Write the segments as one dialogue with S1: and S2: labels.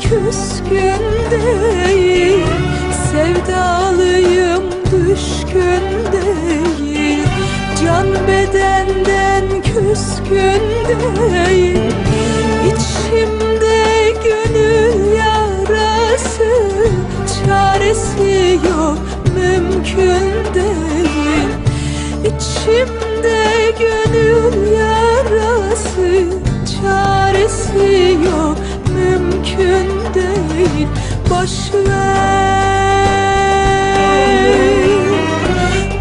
S1: küskün değil Sevdalıyım düşkün değil. Can bedenden küskün değil İçimde gönül yarası Çaresi yok mümkün değil. İçimde gönül Çaresi yok mümkün değil. Boş ver.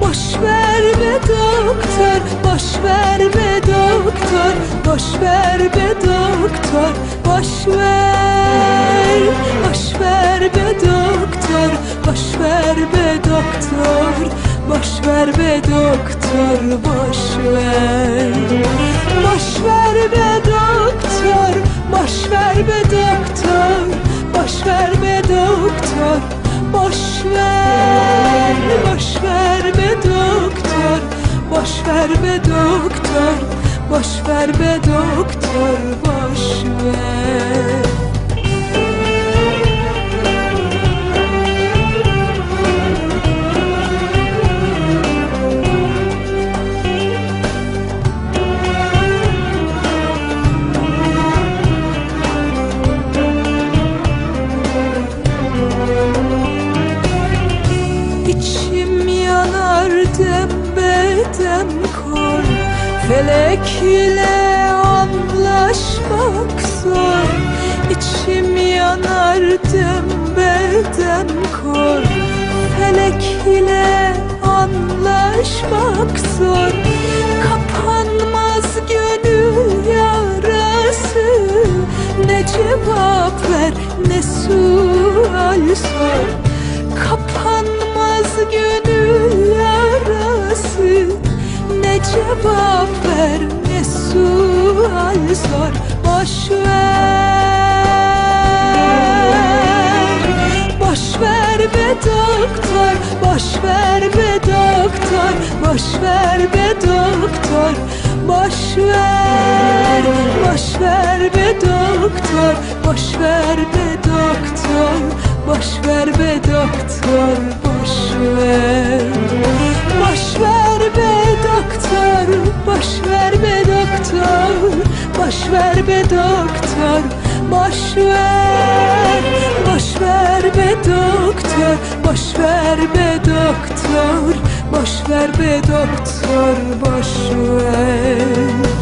S1: Boş ver be doktor Boş ver be doktor. Boş ver be doktor Boş ver. Boş ver be doktor Boş ver be doktor. Boş ver be doktor Boş ver Boş ver be doktor Boş ver be doktor Boş ver be doktor Boş ver Boş ver be doktor Boş ver be doktor Boş ver be doktor Boş yanar dembeden kor. Felek ile anlaşmak zor. İçim yanar dembeden kor. Felek ile anlaşmak zor. Kapanmaz gönül yarası. Ne cevap ver ne sual sor. Kapanmaz cevap ver ne sual sor Boş ver. Boş ver be doktor Boş ver be doktor Boş ver be doktor Boş ver. Boş ver be doktor Boş ver be doktor Boş ver be doktor Boş ver. Boş ver doktor Boş ver be doktor Boş ver be doktor Boş ver Boş ver be doktor Boş ver be doktor Boş ver be doktor Boş ver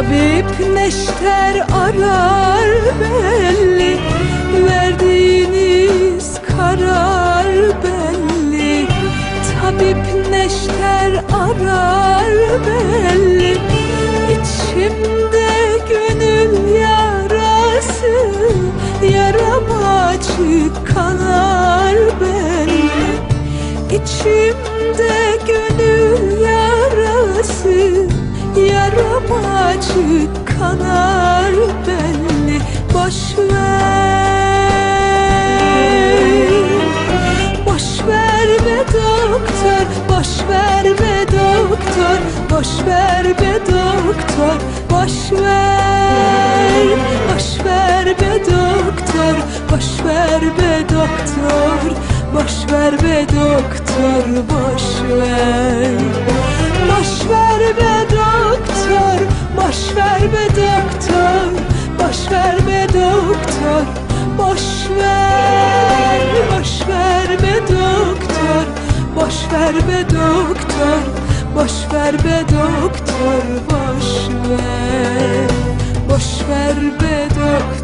S1: Tabip neşter arar belli Verdiğiniz karar belli. Tabip neşter arar belli İçimde gönül yarası Yaram açık kanar belli. İçimde gönül yarası Yaram açık kanar belli Boş ver. Boş ver be doktor Boş ver be doktor Boş ver be doktor Boş ver. Boş ver be doktor Boş ver be doktor Boş ver be doktor Boş ver ver be doktor Boş ver be doktor Boş ver. Boş ver be doktor